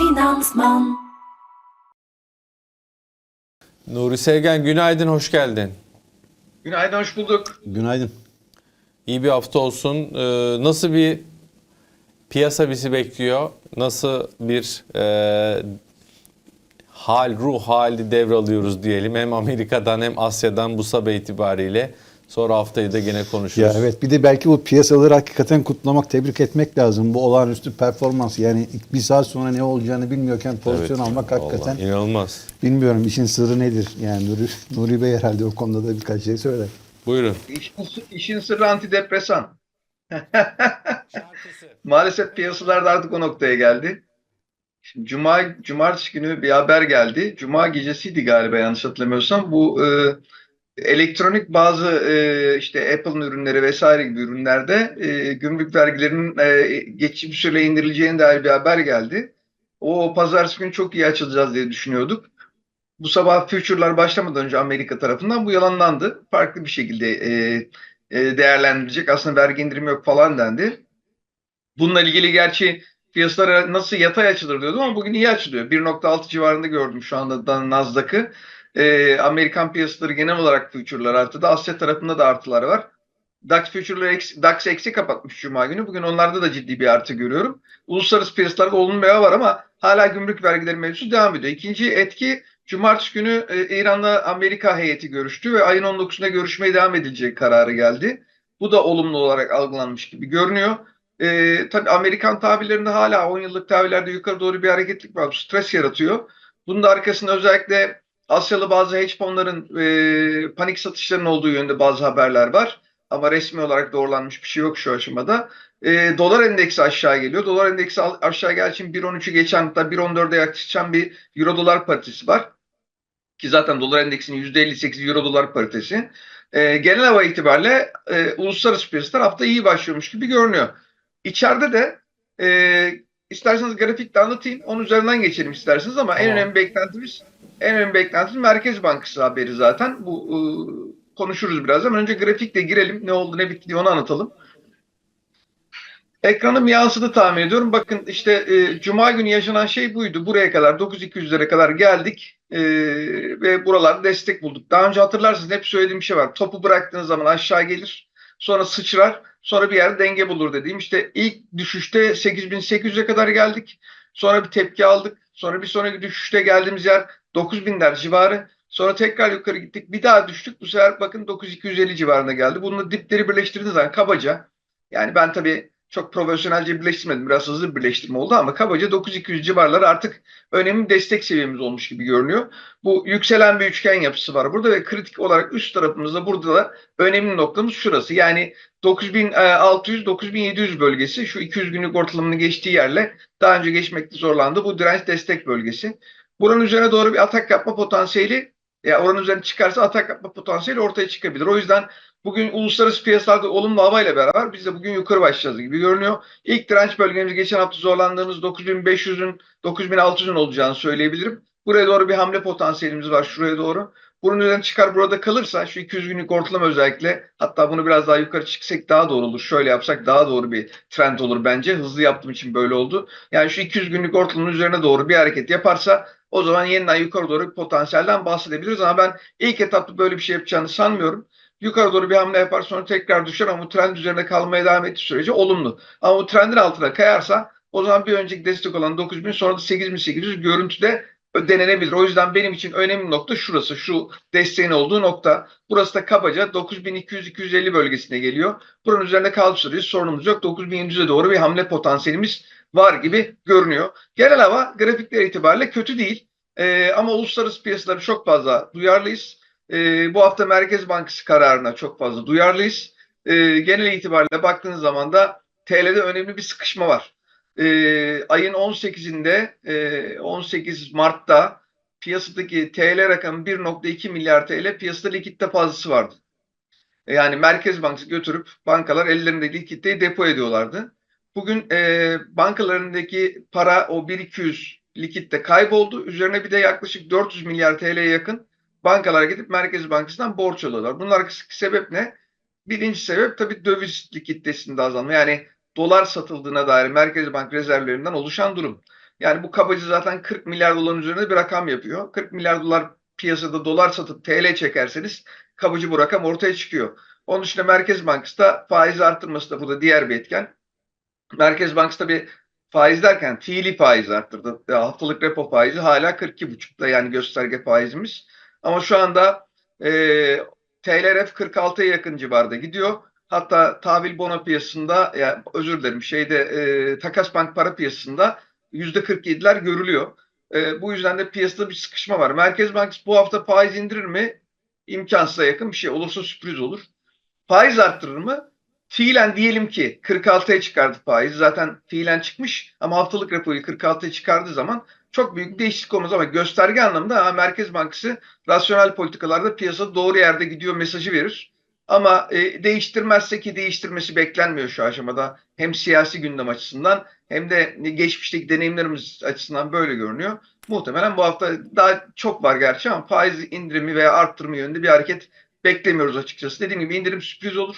Finansman. Nuri Sevgen günaydın, hoş geldin. Günaydın, hoş bulduk. Günaydın. İyi bir hafta olsun. Ee, nasıl bir piyasa bizi bekliyor? Nasıl bir e, hal, ruh hali devralıyoruz diyelim. Hem Amerika'dan hem Asya'dan bu sabah itibariyle. Sonra haftayı da gene konuşuruz. Ya evet bir de belki bu piyasaları hakikaten kutlamak, tebrik etmek lazım. Bu olağanüstü performans. Yani bir saat sonra ne olacağını bilmiyorken pozisyon Evet, almak vallahi hakikaten inanılmaz. bilmiyorum işin sırrı nedir? Yani Nuri, Nuri Bey herhalde o konuda da birkaç şey söyler. Buyurun. İşin, işin sırrı antidepresan. Maalesef piyasalar da artık o noktaya geldi. Şimdi Cuma, Cumartesi günü bir haber geldi. Cuma gecesiydi galiba yanlış hatırlamıyorsam. Bu e, elektronik bazı e, işte Apple'ın ürünleri vesaire gibi ürünlerde e, gümrük vergilerinin e, geçici bir süre indirileceğine dair bir haber geldi. O pazartesi günü çok iyi açılacağız diye düşünüyorduk. Bu sabah future'lar başlamadan önce Amerika tarafından bu yalanlandı. Farklı bir şekilde e, e, değerlendirilecek. Aslında vergi indirimi yok falan dendi. Bununla ilgili gerçi piyasalara nasıl yatay açılır diyordum ama bugün iyi açılıyor. 1.6 civarında gördüm şu anda da Nasdaq'ı. E, Amerikan piyasaları genel olarak future'lar arttı. Asya tarafında da artılar var. DAX future'ları eksi, DAX eksi kapatmış Cuma günü. Bugün onlarda da ciddi bir artı görüyorum. Uluslararası piyasalarda olumlu bir var ama hala gümrük vergileri mevzusu devam ediyor. İkinci etki Cumartesi günü e, İran'la Amerika heyeti görüştü ve ayın 19'unda görüşmeye devam edilecek kararı geldi. Bu da olumlu olarak algılanmış gibi görünüyor. E, tabii Amerikan tahvillerinde hala 10 yıllık tahvillerde yukarı doğru bir hareketlik var. Bu stres yaratıyor. Bunun da arkasında özellikle Asyalı bazı hedge fonların e, panik satışlarının olduğu yönde bazı haberler var. Ama resmi olarak doğrulanmış bir şey yok şu aşamada. E, dolar endeksi aşağı geliyor. Dolar endeksi aşağı geldiği için 1.13'ü geçen hatta 1.14'e yaklaşan bir euro dolar paritesi var. Ki zaten dolar endeksinin %58 euro dolar paritesi. E, genel hava itibariyle e, uluslararası piyasalar hafta iyi başlıyormuş gibi görünüyor. İçeride de e, isterseniz grafikte anlatayım. Onun üzerinden geçelim isterseniz ama en Tamam. önemli beklentimiz en önemli beklentimiz Merkez Bankası haberi zaten. Bu e, konuşuruz biraz ama önce grafikle girelim. Ne oldu ne bitti diye onu anlatalım. Ekranım yansıdı tahmin ediyorum. Bakın işte e, Cuma günü yaşanan şey buydu. Buraya kadar 9200'lere kadar geldik e, ve buralarda destek bulduk. Daha önce hatırlarsınız hep söylediğim şey var. Topu bıraktığınız zaman aşağı gelir. Sonra sıçrar. Sonra bir yerde denge bulur dediğim. İşte ilk düşüşte 8800'e kadar geldik. Sonra bir tepki aldık. Sonra bir sonraki düşüşte geldiğimiz yer 9000'ler civarı. Sonra tekrar yukarı gittik. Bir daha düştük. Bu sefer bakın 9250 civarına geldi. Bununla dipleri birleştirdiğiniz zaman kabaca yani ben tabii çok profesyonelce birleştirmedim. Biraz hızlı bir birleştirme oldu ama kabaca 9200 civarları artık önemli destek seviyemiz olmuş gibi görünüyor. Bu yükselen bir üçgen yapısı var burada ve kritik olarak üst tarafımızda burada da önemli noktamız şurası. Yani 9600-9700 bölgesi şu 200 günlük ortalamanın geçtiği yerle daha önce geçmekte zorlandı. Bu direnç destek bölgesi. Buranın üzerine doğru bir atak yapma potansiyeli ya oranın üzerine çıkarsa atak yapma potansiyeli ortaya çıkabilir. O yüzden bugün uluslararası piyasalarda olumlu havayla beraber biz de bugün yukarı başlayacağız gibi görünüyor. İlk direnç bölgemiz geçen hafta zorlandığımız 9500'ün 9600'ün olacağını söyleyebilirim. Buraya doğru bir hamle potansiyelimiz var şuraya doğru. Bunun üzerine çıkar burada kalırsa şu 200 günlük ortalama özellikle hatta bunu biraz daha yukarı çıksak daha doğru olur. Şöyle yapsak daha doğru bir trend olur bence. Hızlı yaptığım için böyle oldu. Yani şu 200 günlük ortalamanın üzerine doğru bir hareket yaparsa o zaman yeniden yukarı doğru bir potansiyelden bahsedebiliriz ama ben ilk etapta böyle bir şey yapacağını sanmıyorum. Yukarı doğru bir hamle yapar sonra tekrar düşer ama bu trend üzerinde kalmaya devam ettiği sürece olumlu. Ama bu trendin altına kayarsa o zaman bir önceki destek olan 9000 sonra da 8800 görüntüde denenebilir. O yüzden benim için önemli nokta şurası. Şu desteğin olduğu nokta. Burası da kabaca 9200-250 bölgesine geliyor. Buranın üzerinde kaldığı sürece sorunumuz yok. 9700'e doğru bir hamle potansiyelimiz var gibi görünüyor. Genel hava grafikler itibariyle kötü değil. Ee, ama uluslararası piyasaları çok fazla duyarlıyız. Ee, bu hafta Merkez Bankası kararına çok fazla duyarlıyız. Ee, genel itibariyle baktığınız zaman da TL'de önemli bir sıkışma var. Ee, ayın 18'inde e, 18 Mart'ta piyasadaki TL rakamı 1.2 milyar TL piyasada likitte fazlası vardı. Yani Merkez Bankası götürüp bankalar ellerinde likiditeyi depo ediyorlardı. Bugün e, bankalarındaki para o 1.200 likitte kayboldu. Üzerine bir de yaklaşık 400 milyar TL'ye yakın bankalara gidip Merkez Bankası'ndan borç alıyorlar. Bunun sebep ne? Birinci sebep tabii döviz likiditesinde azalma. Yani dolar satıldığına dair Merkez Bank rezervlerinden oluşan durum. Yani bu kabaca zaten 40 milyar doların üzerinde bir rakam yapıyor. 40 milyar dolar piyasada dolar satıp TL çekerseniz kabaca bu rakam ortaya çıkıyor. Onun dışında Merkez Bankası da faiz arttırması da burada diğer bir etken. Merkez Bankası tabii faiz derken fiili faiz arttırdı. Ya Haftalık repo faizi hala 42,5'da yani gösterge faizimiz. Ama şu anda e, TLRF 46'ya yakın civarda gidiyor. Hatta tahvil bono piyasasında ya özür dilerim şeyde e, takas bank para piyasasında %47'ler görülüyor. E, bu yüzden de piyasada bir sıkışma var. Merkez Bankası bu hafta faiz indirir mi? İmkansıza yakın bir şey. Olursa sürpriz olur. Faiz arttırır mı? Fiilen diyelim ki 46'ya çıkardı faiz. Zaten fiilen çıkmış ama haftalık repoyu 46'ya çıkardığı zaman çok büyük bir değişiklik olmaz ama gösterge anlamda ha, Merkez Bankası rasyonel politikalarda piyasada doğru yerde gidiyor mesajı verir. Ama e, değiştirmezse ki değiştirmesi beklenmiyor şu aşamada. Hem siyasi gündem açısından hem de geçmişteki deneyimlerimiz açısından böyle görünüyor. Muhtemelen bu hafta daha çok var gerçi ama faiz indirimi veya arttırma yönünde bir hareket beklemiyoruz açıkçası. Dediğim gibi indirim sürpriz olur.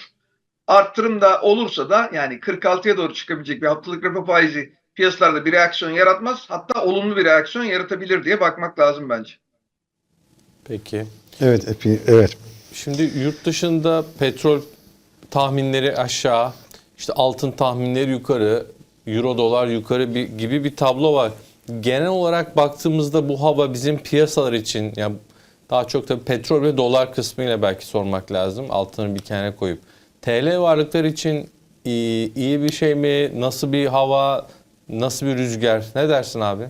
Arttırım da olursa da yani 46'ya doğru çıkabilecek bir haftalık repo faizi piyasalarda bir reaksiyon yaratmaz. Hatta olumlu bir reaksiyon yaratabilir diye bakmak lazım bence. Peki. Evet, epi, evet. Şimdi yurt dışında petrol tahminleri aşağı, işte altın tahminleri yukarı, euro dolar yukarı bir, gibi bir tablo var. Genel olarak baktığımızda bu hava bizim piyasalar için yani daha çok da petrol ve dolar kısmıyla belki sormak lazım. Altını bir kenara koyup. TL varlıklar için iyi, iyi bir şey mi? Nasıl bir hava? Nasıl bir rüzgar? Ne dersin abi?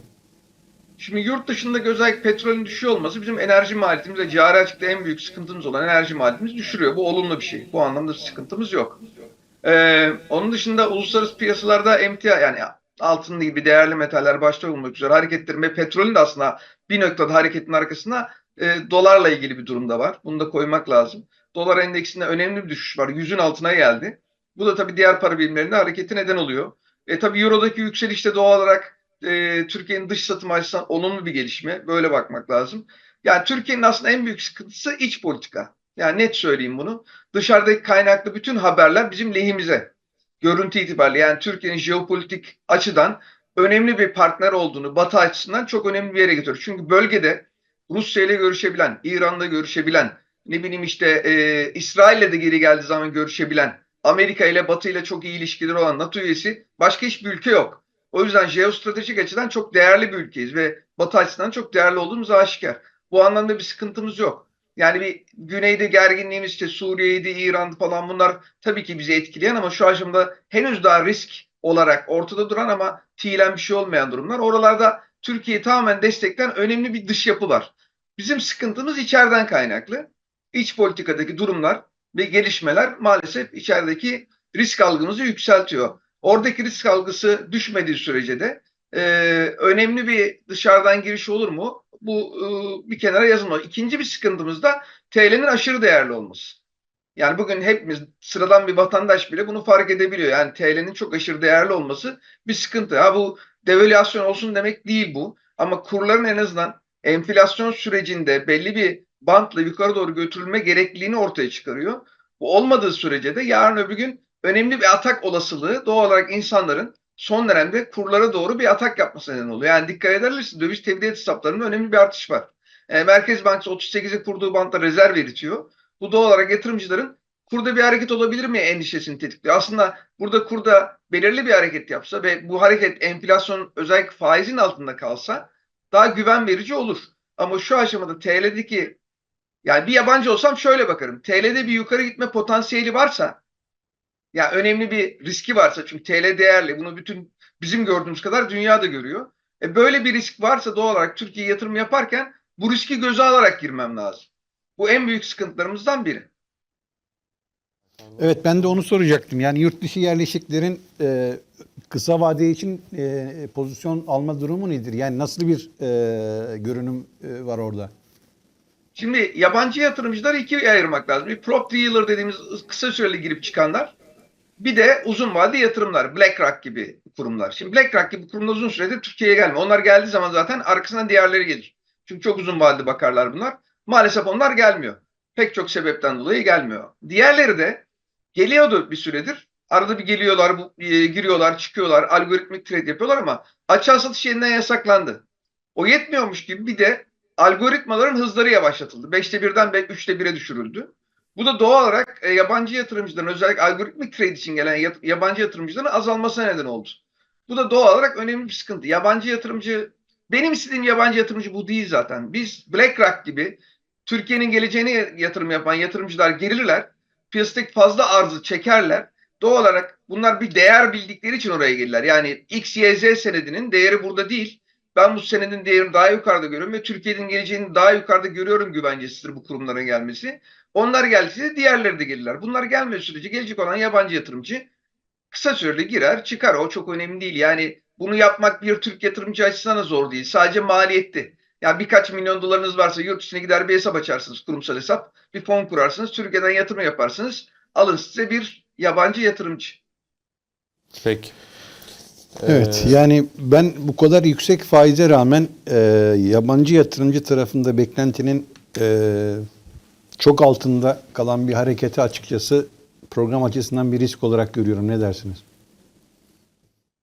Şimdi yurt dışındaki özellikle petrolün düşüyor olması bizim enerji maliyetimiz ve cari açıkta en büyük sıkıntımız olan enerji maliyetimizi düşürüyor. Bu olumlu bir şey. Bu anlamda sıkıntımız yok. Ee, onun dışında uluslararası piyasalarda emtia yani altın gibi değerli metaller başta olmak üzere hareketlerin ve petrolün de aslında bir noktada hareketin arkasında e, dolarla ilgili bir durumda var. Bunu da koymak lazım. Dolar endeksinde önemli bir düşüş var. Yüzün altına geldi. Bu da tabii diğer para birimlerinde hareketi neden oluyor. E tabii Euro'daki yükselişte doğal olarak e, Türkiye'nin dış satım açısından olumlu bir gelişme. Böyle bakmak lazım. Yani Türkiye'nin aslında en büyük sıkıntısı iç politika. Yani net söyleyeyim bunu. Dışarıdaki kaynaklı bütün haberler bizim lehimize. Görüntü itibariyle yani Türkiye'nin jeopolitik açıdan önemli bir partner olduğunu Batı açısından çok önemli bir yere getiriyor. Çünkü bölgede Rusya ile görüşebilen, İran'la görüşebilen, ne bileyim işte e, İsrail'le de geri geldiği zaman görüşebilen, Amerika ile Batı ile çok iyi ilişkileri olan NATO üyesi başka hiçbir ülke yok. O yüzden jeostratejik açıdan çok değerli bir ülkeyiz ve Batı açısından çok değerli olduğumuz aşikar. Bu anlamda bir sıkıntımız yok. Yani bir güneyde gerginliğimiz işte Suriye'ydi, İran falan bunlar tabii ki bizi etkileyen ama şu aşamada henüz daha risk olarak ortada duran ama fiilen bir şey olmayan durumlar. Oralarda Türkiye'yi tamamen destekleyen önemli bir dış yapı var. Bizim sıkıntımız içeriden kaynaklı. İç politikadaki durumlar ve gelişmeler maalesef içerideki risk algımızı yükseltiyor. Oradaki risk algısı düşmediği sürece de e, önemli bir dışarıdan giriş olur mu? Bu e, bir kenara yazılmalı. İkinci bir sıkıntımız da TL'nin aşırı değerli olması. Yani bugün hepimiz sıradan bir vatandaş bile bunu fark edebiliyor. Yani TL'nin çok aşırı değerli olması bir sıkıntı. Ha bu devalüasyon olsun demek değil bu. Ama kurların en azından enflasyon sürecinde belli bir bantla yukarı doğru götürülme gerekliliğini ortaya çıkarıyor. Bu olmadığı sürece de yarın öbür gün önemli bir atak olasılığı doğal olarak insanların son dönemde kurlara doğru bir atak yapması neden oluyor. Yani dikkat ederseniz döviz tevdiat hesaplarında önemli bir artış var. E, Merkez Bankası 38'e kurduğu bantta rezerv eritiyor. Bu doğal olarak yatırımcıların kurda bir hareket olabilir mi endişesini tetikliyor. Aslında burada kurda belirli bir hareket yapsa ve bu hareket enflasyon özellikle faizin altında kalsa daha güven verici olur. Ama şu aşamada TL'deki yani bir yabancı olsam şöyle bakarım. TL'de bir yukarı gitme potansiyeli varsa ya önemli bir riski varsa çünkü TL değerli. Bunu bütün bizim gördüğümüz kadar dünya da görüyor. E böyle bir risk varsa doğal olarak Türkiye yatırım yaparken bu riski göze alarak girmem lazım. Bu en büyük sıkıntılarımızdan biri. Evet ben de onu soracaktım. Yani yurt dışı yerleşiklerin e, kısa vade için e, pozisyon alma durumu nedir? Yani nasıl bir e, görünüm e, var orada? Şimdi yabancı yatırımcıları ikiye ayırmak lazım. Bir prop dealer dediğimiz kısa süreli girip çıkanlar. Bir de uzun vadeli yatırımlar. BlackRock gibi kurumlar. Şimdi BlackRock gibi kurumlar uzun süredir Türkiye'ye gelmiyor. Onlar geldiği zaman zaten arkasından diğerleri gelir. Çünkü çok uzun vadeli bakarlar bunlar. Maalesef onlar gelmiyor. Pek çok sebepten dolayı gelmiyor. Diğerleri de geliyordu bir süredir. Arada bir geliyorlar, bu, e, giriyorlar, çıkıyorlar, algoritmik trade yapıyorlar ama açığa satış yeniden yasaklandı. O yetmiyormuş gibi bir de algoritmaların hızları yavaşlatıldı. 5'te 1'den 3'te 1'e düşürüldü. Bu da doğal olarak e, yabancı yatırımcıların özellikle algoritmik trade için gelen yat- yabancı yatırımcıların azalmasına neden oldu. Bu da doğal olarak önemli bir sıkıntı. Yabancı yatırımcı, benim istediğim yabancı yatırımcı bu değil zaten. Biz BlackRock gibi Türkiye'nin geleceğine yatırım yapan yatırımcılar gelirler. Piyasadaki fazla arzı çekerler. Doğal olarak bunlar bir değer bildikleri için oraya gelirler. Yani XYZ senedinin değeri burada değil. Ben bu senedin değerini daha yukarıda görüyorum ve Türkiye'nin geleceğini daha yukarıda görüyorum güvencesidir bu kurumların gelmesi. Onlar gelse diğerleri de gelirler. Bunlar gelmiyor sürece gelecek olan yabancı yatırımcı kısa süreli girer çıkar. O çok önemli değil. Yani bunu yapmak bir Türk yatırımcı açısından da zor değil. Sadece maliyetli. Yani birkaç milyon dolarınız varsa yurt dışına gider bir hesap açarsınız kurumsal hesap. Bir fon kurarsınız. Türkiye'den yatırım yaparsınız. Alın size bir yabancı yatırımcı. Peki. Evet yani ben bu kadar yüksek faize rağmen e, yabancı yatırımcı tarafında beklentinin e, çok altında kalan bir hareketi açıkçası program açısından bir risk olarak görüyorum. Ne dersiniz?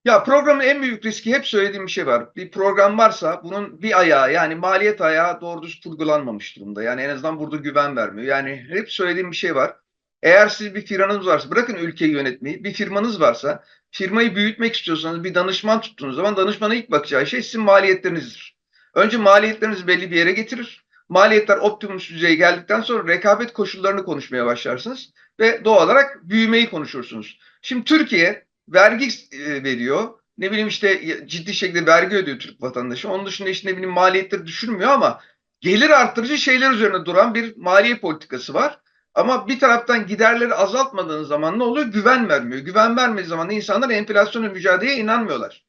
Ya programın en büyük riski hep söylediğim bir şey var. Bir program varsa bunun bir ayağı yani maliyet ayağı doğru düz kurgulanmamış durumda. Yani en azından burada güven vermiyor. Yani hep söylediğim bir şey var. Eğer siz bir firmanız varsa bırakın ülkeyi yönetmeyi bir firmanız varsa firmayı büyütmek istiyorsanız bir danışman tuttuğunuz zaman danışmana ilk bakacağı şey sizin maliyetlerinizdir. Önce maliyetlerinizi belli bir yere getirir. Maliyetler optimum düzeye geldikten sonra rekabet koşullarını konuşmaya başlarsınız ve doğal olarak büyümeyi konuşursunuz. Şimdi Türkiye vergi e, veriyor. Ne bileyim işte ciddi şekilde vergi ödüyor Türk vatandaşı. Onun dışında işte ne bileyim maliyetleri düşürmüyor ama gelir arttırıcı şeyler üzerine duran bir maliye politikası var. Ama bir taraftan giderleri azaltmadığınız zaman ne oluyor? Güven vermiyor. Güven vermediği zaman insanlar enflasyonla mücadeleye inanmıyorlar.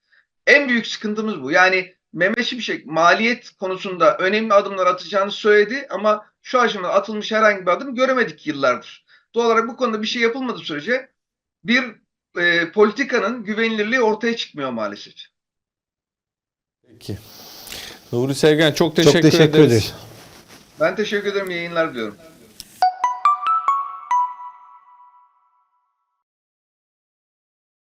En büyük sıkıntımız bu. Yani Mehmet Şimşek maliyet konusunda önemli adımlar atacağını söyledi ama şu aşamada atılmış herhangi bir adım göremedik yıllardır. Doğal olarak bu konuda bir şey yapılmadığı sürece bir e, politikanın güvenilirliği ortaya çıkmıyor maalesef. Peki. Nuri Sevgen çok teşekkür, çok teşekkür ederiz. ederiz. Ben teşekkür ederim. yayınlar diliyorum.